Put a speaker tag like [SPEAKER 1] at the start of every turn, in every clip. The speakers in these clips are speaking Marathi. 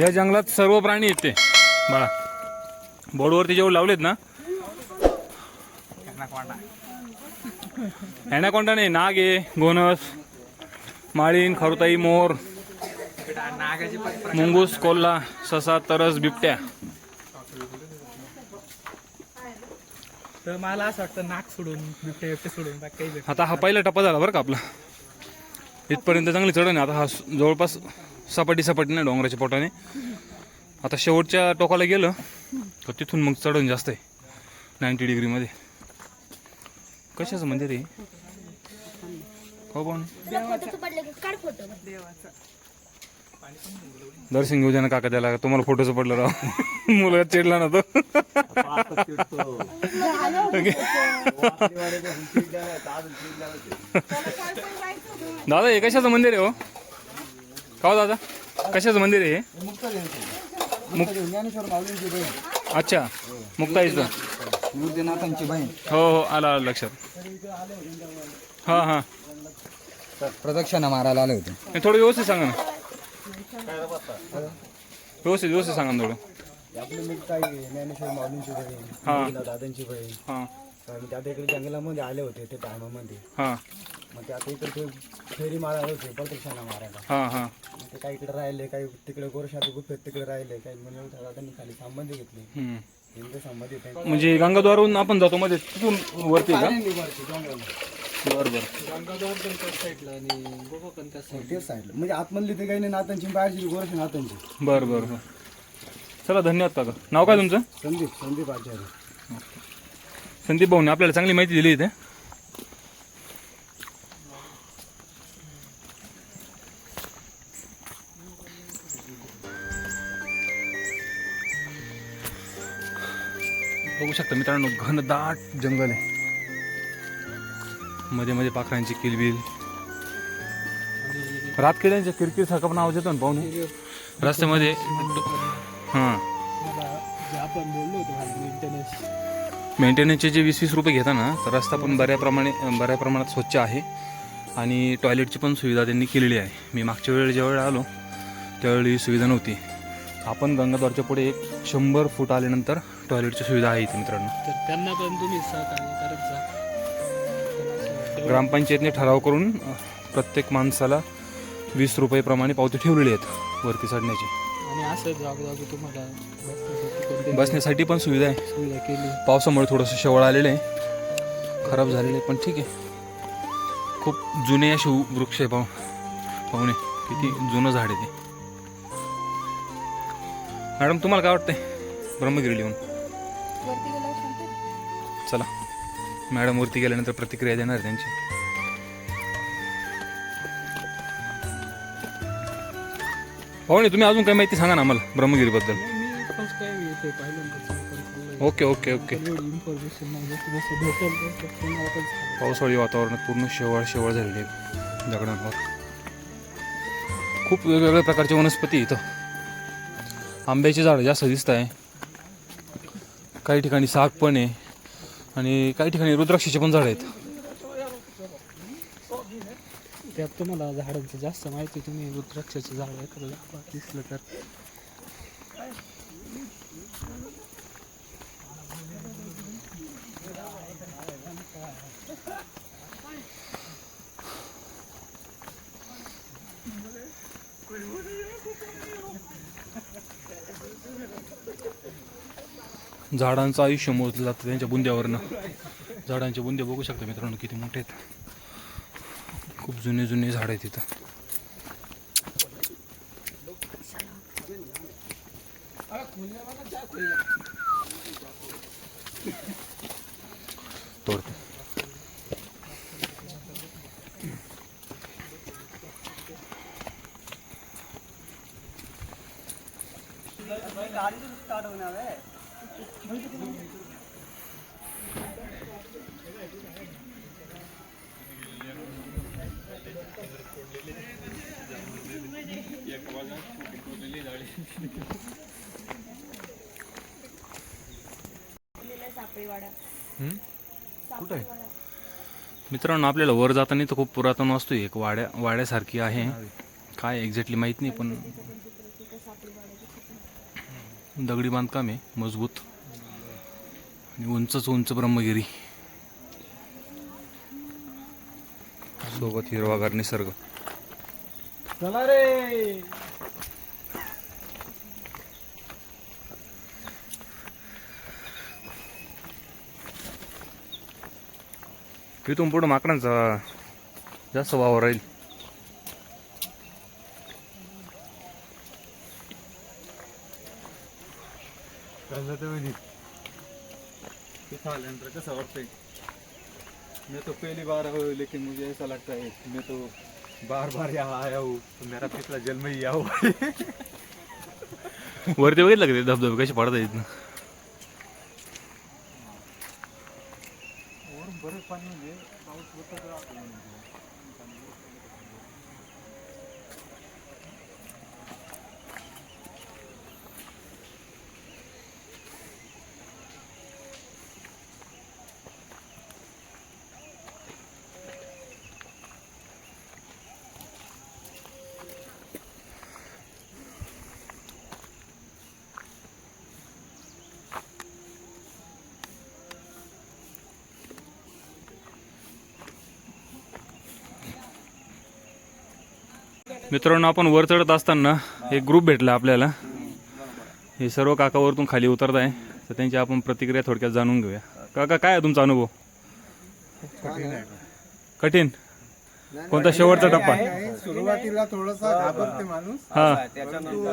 [SPEAKER 1] या जंगलात सर्व प्राणी आहेत ते बाळा बोर्डवरती जेवढे लावलेत ना ॲनाकोंडा नाही नाग आहे गोनस माळीन खरुताई मोर मुंगूस कोल्हा ससा तरस बिबट्या.
[SPEAKER 2] तर मला असं वाटतं नाक सोडून बिबटे बिबटे सोडून बाकी काही
[SPEAKER 1] आता हा पहिला टप्पा झाला बरं का आपला. इथपर्यंत चांगली चढण आता हा जवळपास सपाटी सपाटी नाही डोंगराच्या पोटाने. आता शेवटच्या टोकाला गेलं तर तिथून मग चढण जास्त आहे नाईन्टी डिग्रीमध्ये. कशाचं मंदिर आहे? हो पण दर्शन घेऊ द्या ना काका त्याला तुम्हाला फोटोचं पडलं राव. मुलगा चिडला ना तो. दादा हे कशाचं मंदिर आहे हो? का हो दादा. कशाचं मंदिर आहे हे?
[SPEAKER 3] ज्ञानेश्वर माऊलींची बहीण.
[SPEAKER 1] अच्छा. मुक्ताईचं.
[SPEAKER 3] बहीण.
[SPEAKER 1] हो हो. आलं आलं लक्षात. हां हां.
[SPEAKER 3] प्रदक्षिणा मारायला आले होते.
[SPEAKER 1] थोडं व्यवस्थित सांगा ना. व्यवस्थित व्यवस्थित सांगा ना थोडं.
[SPEAKER 3] आपली मुक्ताई ज्ञानेश्वर माऊलींची बहीण
[SPEAKER 1] हा.
[SPEAKER 3] दादांची बहीण.
[SPEAKER 1] हां.
[SPEAKER 3] तर ते आता इकडे जंगलामध्ये आले होते ते टायमामध्ये.
[SPEAKER 1] हां.
[SPEAKER 3] मग ते आता इकडे ते फेरी मारायला होते प्रदक्षिणा मारायला.
[SPEAKER 1] हां हां.
[SPEAKER 3] मग ते काही इकडे राहिले काही तिकडे गोरशात गुफेत तिकडे राहिले काही म्हणून दादांनी खाली संबंधी घेतले.
[SPEAKER 1] हम्म.
[SPEAKER 3] हिंदू संबंधी ते.
[SPEAKER 1] म्हणजे गंगाद्वारहून आपण जातो मध्ये तिथून वरती आहे का बरं बरं
[SPEAKER 2] साईडला आणि पण त्या.
[SPEAKER 3] तेच म्हणजे आतमधली ते काही नाही बाहेरची गोरश नाथांची.
[SPEAKER 1] बरं बरं बरं. चला धन्यवाद काका. नाव काय तुमचं?
[SPEAKER 3] संदीप संदीप आचार्य.
[SPEAKER 1] संदीप भाऊने आपल्याला चांगली माहिती दिली इथे. बघू शकता मित्रांनो घनदाट जंगल आहे. मध्ये मध्ये पाखरांची किलबिल. रातकिड्यांच्या किरकिर सारखं पण आवाज येतो ना पाहुणे? रस्त्यामध्ये हां.
[SPEAKER 2] आपण बोललो होतो
[SPEAKER 1] मेंटेनन्सचे जे वीस वीस रुपये घेता ना तर रस्ता पण बऱ्याप्रमाणे बऱ्या प्रमाणात स्वच्छ आहे. आणि टॉयलेटची पण सुविधा त्यांनी केलेली आहे. मी मागच्या वेळेला ज्यावेळेला आलो त्यावेळी ही सुविधा नव्हती. आपण गंगाद्वारच्या पुढे एक शंभर फूट आल्यानंतर टॉयलेटची सुविधा आहे इथे मित्रांनो.
[SPEAKER 2] तर त्यांना पण तुम्ही सहकार्य करत जा. त्यांना
[SPEAKER 1] ग्रामपंचायतने ठराव करून प्रत्येक माणसाला वीस रुपयेप्रमाणे पावती ठेवलेली आहेत वरती चढण्याची.
[SPEAKER 2] आणि असं जागोजागी तुम्हाला बसण्यासाठी कोणती
[SPEAKER 1] बसण्यासाठी पण सुविधा आहे.
[SPEAKER 2] सुविधा केली.
[SPEAKER 1] पावसामुळे थोडंसं शेवळ आलेलं आहे. खराब झालेलं आहे पण ठीक आहे. खूप जुने असे उ- वृक्ष आहे पाहू. पाहुणे किती जुनं झाड आहे ते. मॅडम तुम्हाला काय वाटतंय? ब्रह्मगिरी लिहून
[SPEAKER 4] वरती गेल्यावर सांगते.
[SPEAKER 1] चला. मॅडम वरती गेल्यानंतर प्रतिक्रिया देणार आहे त्यांची. पाहुणे तुम्ही अजून काय माहिती सांगा ना आम्हाला ब्रह्मगिरीबद्दल. Okay okay okay. पावसाळी वातावरणात पूर्ण शेवाळ शेवाळ झालेली आहे. दगडांवर. खूप वेगवेगळ्या प्रकारचे वनस्पती इथं आंब्याची झाडं जास्त दिसत आहे. काही ठिकाणी साग पण आहे. आणि काही ठिकाणी रुद्राक्षाचे पण झाड आहेत.
[SPEAKER 2] त्यात तुम्हाला झाडांचं जास्त माहिती तुम्ही रुद्राक्षाचं झाड एखादं झाड दिसलं तर.
[SPEAKER 1] झाडांचं आयुष्य मोजलं जातं त्यांच्या बुंद्यावरनं. झाडांच्या बुंदे बघू शकता मित्रांनो किती मोठे आहेत. खूप जुने जुने झाड आहेत तिथं तोडतो. कुठं आहे? मित्रांनो आपल्याला वर जाताना तर खूप पुरातन वस्तू आहे. एक वाड्या वाड्यासारखी आहे. काय एक्झॅक्टली माहीत नाही पण दगडी बांधकाम आहे मजबूत. आणि उंचच उंच ब्रह्मगिरी. सोबत हिरवागार निसर्ग.
[SPEAKER 5] चला रे!
[SPEAKER 1] इथून पुढं माकडांचा जास्त वावर राहील.
[SPEAKER 5] तिथं आल्यानंतर कसं वाटतंय? मैं तो पहली बार हो लेकिन मुझे ऐसा लगता है मैं तो बार बार यहाँ आया हूँ तो मेरा पिछला जन्म ही है।
[SPEAKER 1] वरती बघितलं का ते धबधबे कसे पडत आहेत ना
[SPEAKER 5] वरून बरेच पाणी म्हणजे पाऊस होतं का आपण म्हणतो.
[SPEAKER 1] मित्रांनो आपण वर चढत असताना एक ग्रुप भेटला आपल्याला. हे सर्व काका वरतून खाली उतरत आहे तर त्यांची आपण प्रतिक्रिया थोडक्यात जाणून घेऊया. काका काय आहे तुमचा अनुभव? कठीण. कोणता शेवटचा टप्पा?
[SPEAKER 6] सुरुवातीला थोडासा घाबरते माणूस.
[SPEAKER 1] हा.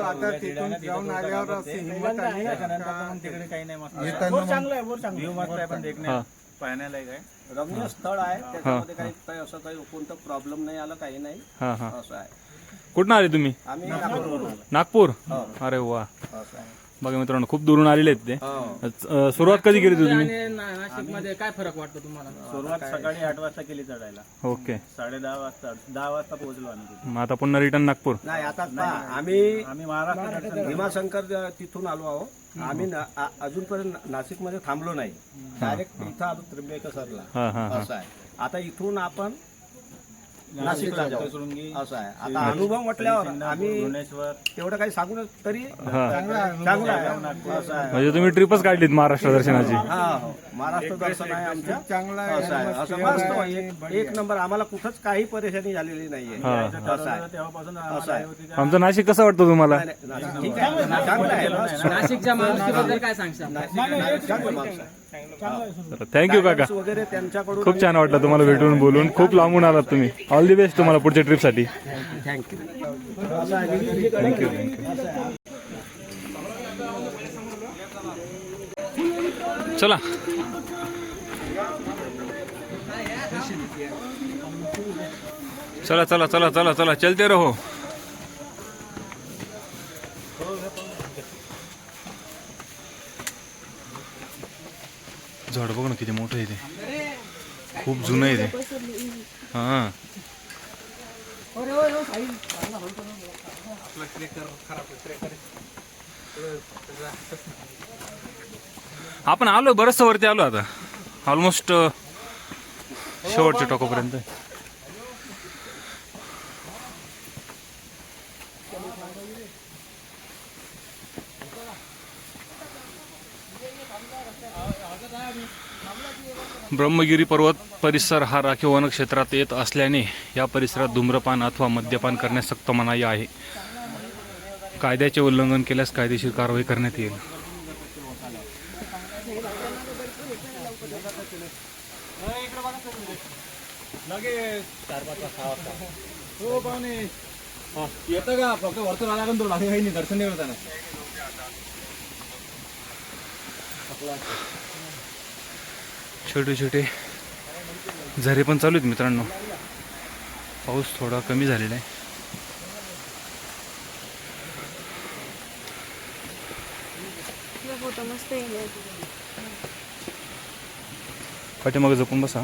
[SPEAKER 6] आता तिथून जाऊन आल्यावर अशी हिंमत आली.
[SPEAKER 5] मग तिकडे काही नाही आहे
[SPEAKER 1] हा
[SPEAKER 5] पाहण्यालायक आहे.
[SPEAKER 7] रमणीय स्थळ आहे. त्याच्यामध्ये काही काही असं काही कोणतं प्रॉब्लेम नाही आला काही नाही.
[SPEAKER 1] हा हा.
[SPEAKER 7] असं आहे.
[SPEAKER 1] कुठून आले तुम्ही?
[SPEAKER 7] आम्ही नागपूरवरून आलो.
[SPEAKER 1] नागपूर? अरे वा.
[SPEAKER 7] आहे
[SPEAKER 1] बघा मित्रांनो खूप दुरून आलेले आहेत ते.
[SPEAKER 7] हो.
[SPEAKER 1] अ, सुरुवात कधी केली होती तुम्ही?
[SPEAKER 8] नाशिकमध्ये काय फरक वाटतो तुम्हाला?
[SPEAKER 5] सुरुवात सकाळी आठ वाजता केली चढायला.
[SPEAKER 1] ओके.
[SPEAKER 5] साडे दहा वाजता दहा वाजता पोहोचलो आम्ही तिथे.
[SPEAKER 1] मग आता पुन्हा रिटर्न नागपूर?
[SPEAKER 7] नाही आता पहा, आम्ही
[SPEAKER 5] आम्ही महाराष्ट्र दर्शन
[SPEAKER 7] भीमाशंकर ज- तिथून आलो आहोत आम्ही ना- आ- अजूनपर्यंत नाशिकमध्ये थांबलो नाही. डायरेक्ट इथं आलो त्र्यंबकेश्वरला.
[SPEAKER 1] हा हा हा.
[SPEAKER 7] असं आहे. आता इथून आपण नाशिकला जाऊ. असं आहे. आता अनुभव म्हटल्यावर आम्ही तेवढं काही सांगू तरी चांगलं आहे. असं आहे.
[SPEAKER 1] म्हणजे तुम्ही ट्रिपच काढलीत महाराष्ट्र दर्शनाची.
[SPEAKER 7] हा हो. महाराष्ट्र दर्शन आहे आमच्या
[SPEAKER 6] चांगला
[SPEAKER 7] असं आहे. असं मस्त एक- एक नंबर. आम्हाला कुठंच काही परेशानी झालेली नाहीये. असं आहे.
[SPEAKER 5] तेव्हापासून
[SPEAKER 7] असं आहे.
[SPEAKER 1] आमचं नाशिक कसं वाटतं तुम्हाला?
[SPEAKER 7] नाही, नाही, ठीक आहे. चांगलं आहे.
[SPEAKER 8] नाशिकच्या माणुसकीबद्दल काय सांगशाल?
[SPEAKER 7] चांगलं माणूस आहे.
[SPEAKER 1] थँक्यू काका.
[SPEAKER 7] वगैरे त्यांच्याकडून
[SPEAKER 1] खूप छान वाटलं तुम्हाला भेटून बोलून. खूप लांबून आलात तुम्ही. ऑल दी बेस्ट तुम्हाला पुढच्या ट्रिपसाठी
[SPEAKER 7] थँक्यू
[SPEAKER 1] थँक्यू थँक्यू चला. चला चला चला चला चला चलते रहो. झाड बघ ना किती मोठं आहे ते. खूप जुनं आहे ते. हां. आपण आलो बरंचसं वरती आलो आता. ऑलमोस्ट शेवटच्या टोकापर्यंत. ब्रह्मगिरी पर्वत परिसर हा राखीव वनक्षेत्रात येत असल्याने या परिसरात धूम्रपान अथवा मद्यपान करण्यास सक्त मनाई आहे. कायद्याचे उल्लंघन केल्यास कायदेशीर कारवाई करण्यात येईल.
[SPEAKER 5] येतं का फक्त काही नाही दर्शन नाही
[SPEAKER 1] छोटे छोटे झरे पण चालू आहेत मित्रांनो. पाऊस थोडा कमी झालेला आहे. पाठीमागे जपून बसा.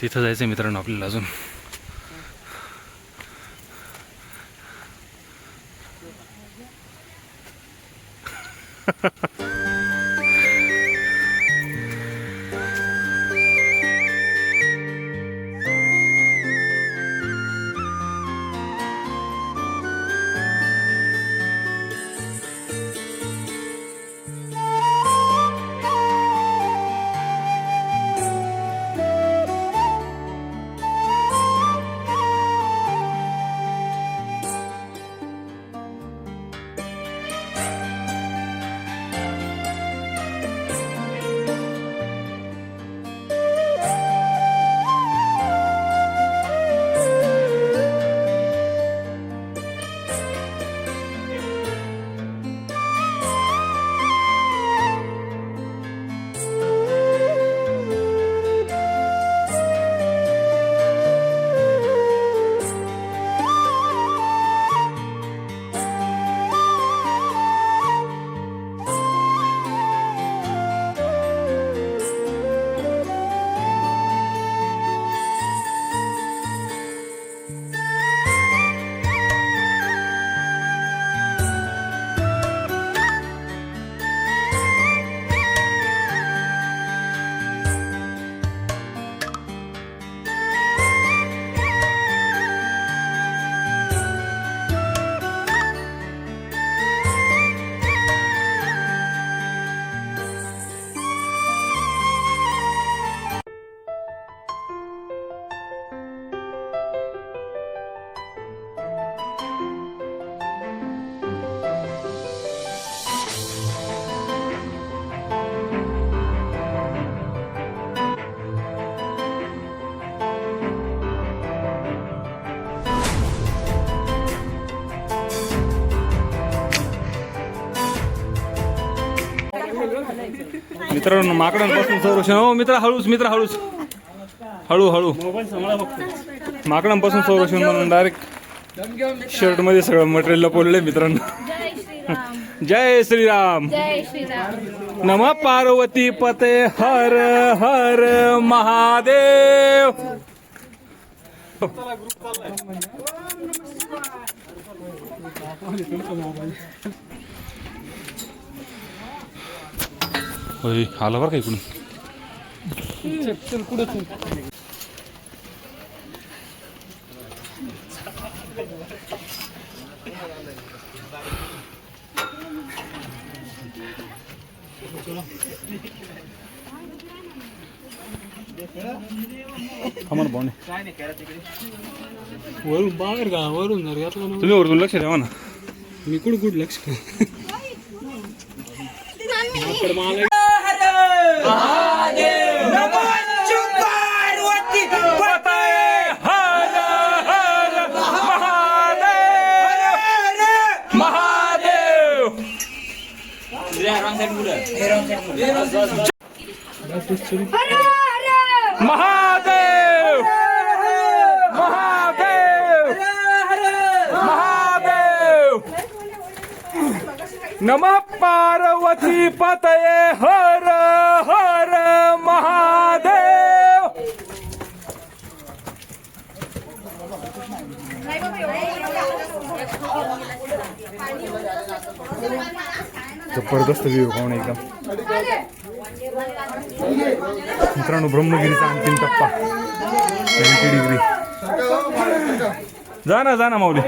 [SPEAKER 1] तिथं जायचं आहे मित्रांनो आपल्याला अजून. मित्रांनो माकडांपासून संरक्षण हो मित्र हळूच मित्र हळूच. हळू हळू. माकडांपासून संरक्षण म्हणून डायरेक्ट शर्टमध्ये सगळं मटेरियल लपवलेलं मित्रांनो.
[SPEAKER 4] जय श्रीराम.
[SPEAKER 1] नम पार्वती पते हर हर महादेव. होय आलं बरं का इकडून?
[SPEAKER 2] चल कुठं चल
[SPEAKER 1] थांबा पाहुणे
[SPEAKER 2] वरून बाहेर का? वरून जर घातला ना.
[SPEAKER 1] तुम्ही वरतून लक्ष ठेवा ना.
[SPEAKER 2] मी कुठं कुठं लक्ष मला
[SPEAKER 1] महादेव! महादेव! महादेव! महादेव! नम पार्वती पतये हर हर महादेव जबरदस्त व्ह्यू पाहून एकदम मित्रांनो ब्रह्मगिरीचा अंतिम टप्पा. सेवन्टी डिग्री जा ना जा ना माऊली.